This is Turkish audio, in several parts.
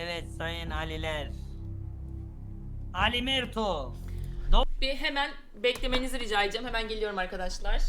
Evet sayın Aliler. Ali Merto. Bir hemen beklemenizi rica edeceğim. Hemen geliyorum arkadaşlar.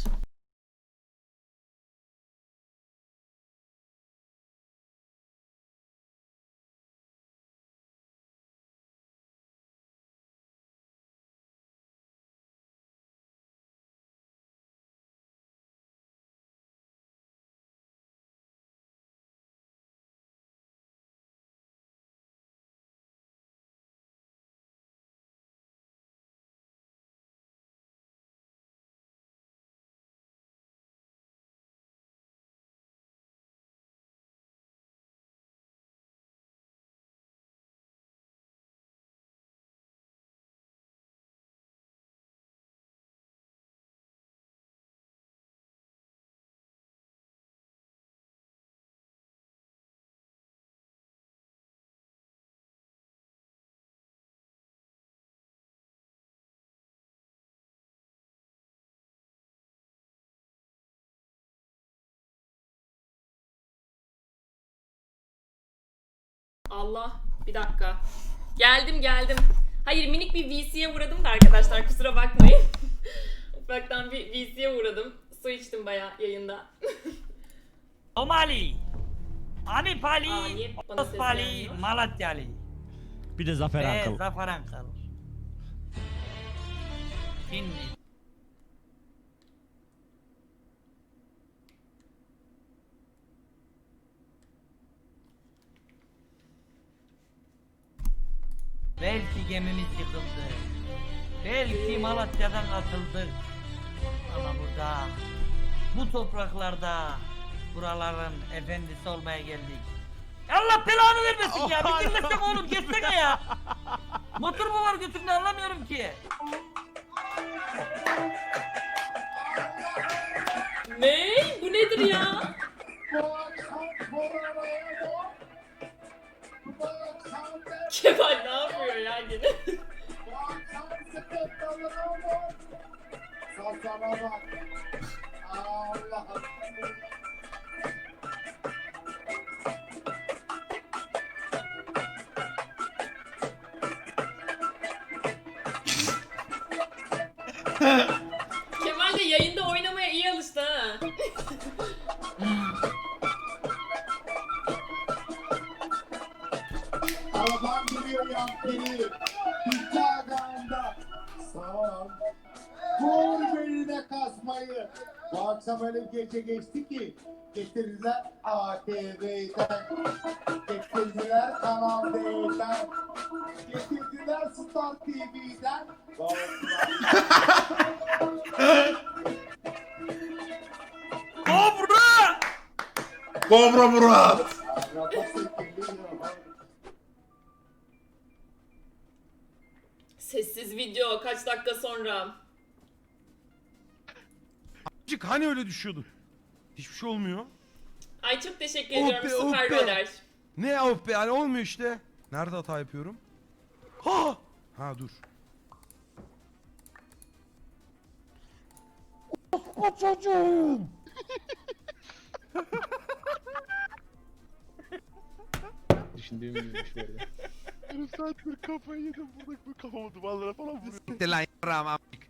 Allah bir dakika. Geldim geldim. Hayır minik bir VC'ye uğradım da arkadaşlar kusura bakmayın. Ufaktan bir VC'ye uğradım. Su içtim bayağı yayında. Somali. Ani Pali. Aa, niye bana Ospali. sesleniyor? Malatyali. Bir de Zafer Ve Ankıl. Zafer Ankal. Şimdi. Belki gemimiz yıkıldı. Belki Malatya'dan atıldık. Ama burada, bu topraklarda, buraların efendisi olmaya geldik. Allah belanı vermesin ya. Bir dinlesek oğlum geçsene ya. Motor mu var götümde anlamıyorum ki. ne? Bu nedir ya? Kemal ne yapıyor ya yine? Bu akşam öyle bir gece geçti ki getirdiler ATV'den. Getirdiler Kanal D'den. Getirdiler Star TV'den. Kobra! Kobra Murat. Sessiz video kaç dakika sonra. Cık, Hani öyle düşüyordun? Hiçbir şey olmuyor. Ay çok teşekkür Oh ediyorum be, oh süper be. roller. Ne of be hani olmuyor işte. Nerede hata yapıyorum? Ha! Ha dur. O çocuğum. Düşündüğüm gibiymiş böyle. Yarım saattir kafayı yedim burada bu kafamı duvarlara falan vuruyor. Gitti lan yaram amcık.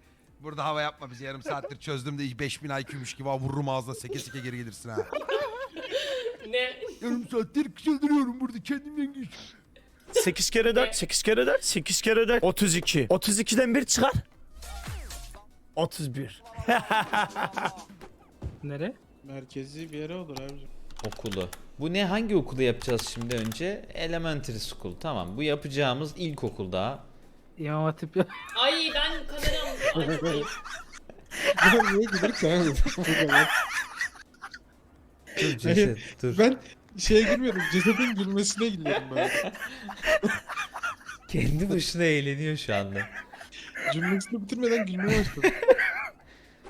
Burada hava yapma bize yarım saattir çözdüm de 5000 IQ'muş gibi ha, vururum ağzına seke seke geri gelirsin ha. Ne? yarım saattir çıldırıyorum burada kendimden geç. 8 kere 4, 8 kere 4, 8 kere 4, 32. 32'den 1 çıkar. 31. Nere? Merkezi bir yere olur abicim. Okulu. Bu ne hangi okulu yapacağız şimdi önce? Elementary School. Tamam bu yapacağımız ilkokul daha. İmam Hatip ya. Ay ben açmayayım. Ben niye gider ki Dur ceset dur. Ben şeye girmiyordum. Cesedin gülmesine gülüyorum ben. Kendi başına eğleniyor şu anda. Cümlesini bitirmeden gülmeye başladım.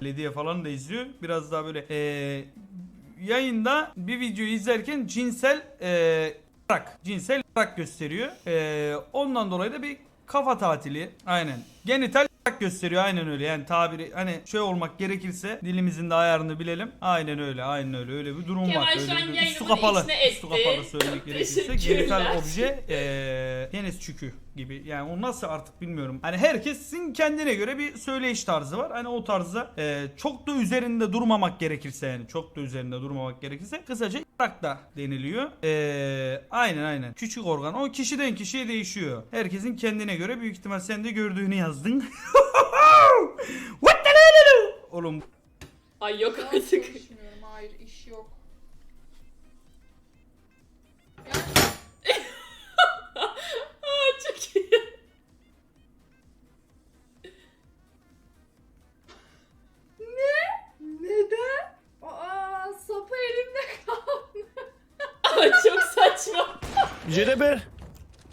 Belediye falan da izliyor. Biraz daha böyle eee, yayında bir video izlerken cinsel eee rak, cinsel rak gösteriyor. Eee, ondan dolayı da bir kafa tatili. Aynen. Genital gösteriyor aynen öyle yani tabiri hani şey olmak gerekirse dilimizin de ayarını bilelim. Aynen öyle aynen öyle öyle bir durum Kemal var. şu Öyle an bir, yayınımın üstü kapalı. içine Üstü etti. kapalı söylemek gerekirse teşekkürler. genital obje eee deniz çükü gibi yani o nasıl artık bilmiyorum. Hani herkesin kendine göre bir söyleyiş tarzı var. Hani o tarzda eee, çok da üzerinde durmamak gerekirse yani çok da üzerinde durmamak gerekirse kısaca yarak da deniliyor. Eee, aynen aynen. Küçük organ. O kişiden kişiye değişiyor. Herkesin kendine göre büyük ihtimal sen de gördüğünü yazdın. What the hell? Oğlum Ay yok artık. Hayır iş yok. Aa, çok saçma. Cereber.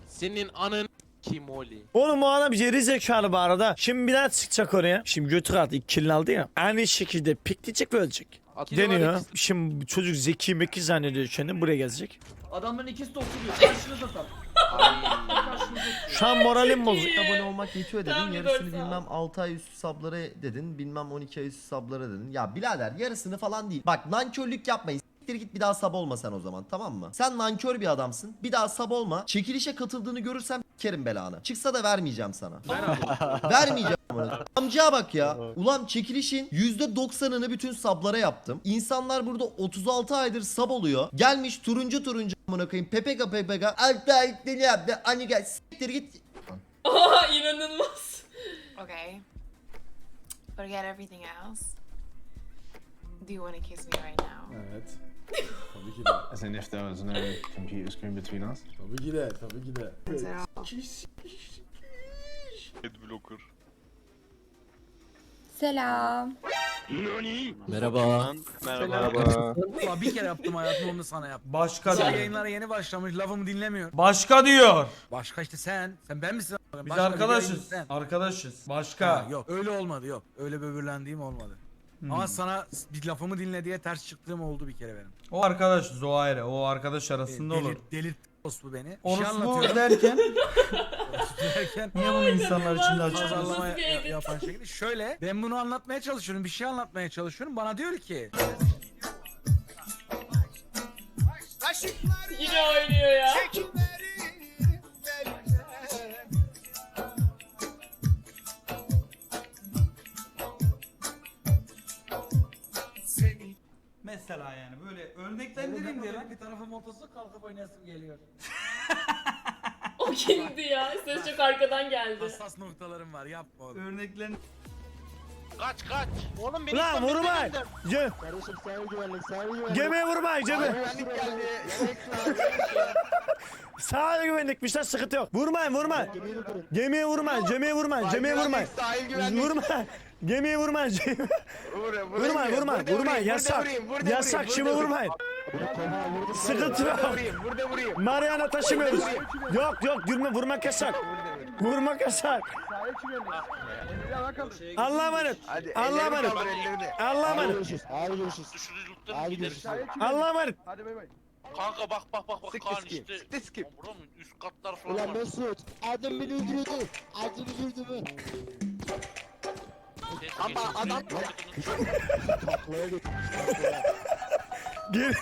Senin anın kim oli? Oğlum o adam geri zekalı bu arada. Şimdi bir daha çıkacak oraya. Şimdi götür artık kilini aldı ya. Aynı şekilde pikleyecek ve ölecek. Deniyor. Şimdi çocuk zeki meki zannediyor kendini buraya gelecek. Adamların ikisi de oturuyor. Karşınızda tam. Şu an moralim bozuk. abone olmak yetiyor dedin. Tam bir yarısını dört saat. bilmem 6 ay üstü sablara dedin. Bilmem 12 ay üstü sablara dedin. Ya birader yarısını falan değil. Bak nankörlük yapmayın. Siktir git bir daha sab olma sen o zaman tamam mı? Sen nankör bir adamsın. Bir daha sab olma. Çekilişe katıldığını görürsem kerim belanı. Çıksa da vermeyeceğim sana. vermeyeceğim. Amcaya bak ya. Ulan çekilişin %90'ını bütün sablara yaptım. İnsanlar burada 36 aydır sab oluyor. Gelmiş turuncu turuncu amına koyayım. Pepega pepega. Altta ne yaptı? Hani gel siktir git. Aa inanılmaz. Okay. Forget everything else. Do you want to kiss me right now? Evet. Tabii ki de. As in if there was no computer screen between us. Tabii ki de. Tabii ki de. All? Selam. Merhaba. Merhaba. Ulan bir kere yaptım hayatımda onu sana yap. başka Sen diyor. yayınlara yeni başlamış lafımı dinlemiyor. Başka diyor. Başka işte sen. Sen ben misin? Biz Başka bir arkadaşız. sen. Arkadaşız. Başka. Ha, yok öyle olmadı yok. Öyle böbürlendiğim olmadı. Hmm. Ama sana bir lafımı dinle diye ters çıktığım oldu bir kere benim. O arkadaşız o ayrı. O arkadaş arasında olur. Delir, delir orospu beni. Şey Orospu anlatıyorum derken derken niye bunu insanlar içinde açıklıyorsun? yapan şekilde. Şöyle ben bunu anlatmaya çalışıyorum. Bir şey anlatmaya çalışıyorum. Bana diyor ki Yine oynuyor ya. Mesela yani böyle örneklendireyim diye lan. bir tarafı motosu kalkıp oynayasım geliyor. O kimdi ya? Ses çok arkadan geldi. Hassas noktalarım var yapma oğlum. Örneklen Lan vurmayın. Ge Gemiye vurmayın gemi. Sahaya güvenlikmiş lan sıkıntı yok. Vurmayın vurmayın. Gemiye vurmayın gemiye vurmayın gemiye vurmayın. Vurmayın. Gemiye vurmayın. Vurmayın vurmayın vurmayın yasak. Yasak şimdi vurmayın. Sıkıntı yok. Mariana taşımıyoruz. Yok yok gülme vurmak yasak. Vurmak yasak. Allah'a emanet. Allah'a emanet. Allah'a emanet. Allah'a emanet. Kanka bak bak bak bak kan işte. Burada mı? Üst katlar falan var. Mesut. Adam beni öldürdü. Adam öldürdü mü? Ama adam Taklaya götür. Gel.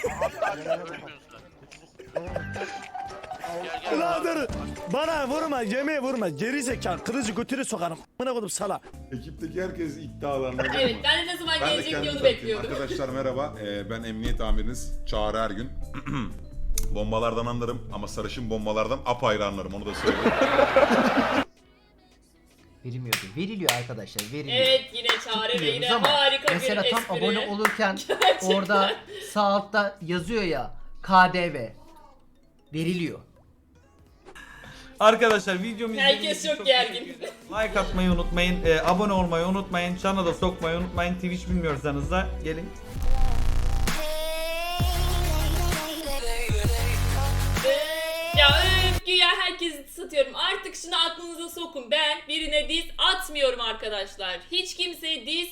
Gel gel. Ulan dur. Bana vurma gemiye vurma. Geri zekalı kılıcı götürü sokarım. Bana koydum sala. Ekipteki herkes iddialarına Evet ben de ne zaman Ben de gelecek diye kendimi onu tanıtayım. bekliyordum. Arkadaşlar merhaba. Ee, ben emniyet amiriniz Çağrı Ergün. Bombalardan anlarım ama sarışın bombalardan apayrı anlarım onu da söyleyeyim. Verilmiyordu. Veriliyor arkadaşlar. Veriliyor. Evet yine Çağrı ve yine ama harika Mesela bir tam espri. abone olurken Gerçekten. orada sağ altta yazıyor ya KDV. Veriliyor. Arkadaşlar videomu izlediğiniz Herkes için çok teşekkür gergin. ederim. Like atmayı unutmayın. e, abone olmayı unutmayın. Çana da sokmayı unutmayın. Twitch bilmiyorsanız da gelin. Güya herkesi satıyorum. Artık şunu aklınıza sokun. Ben birine diz atmıyorum arkadaşlar. Hiç kimseye diz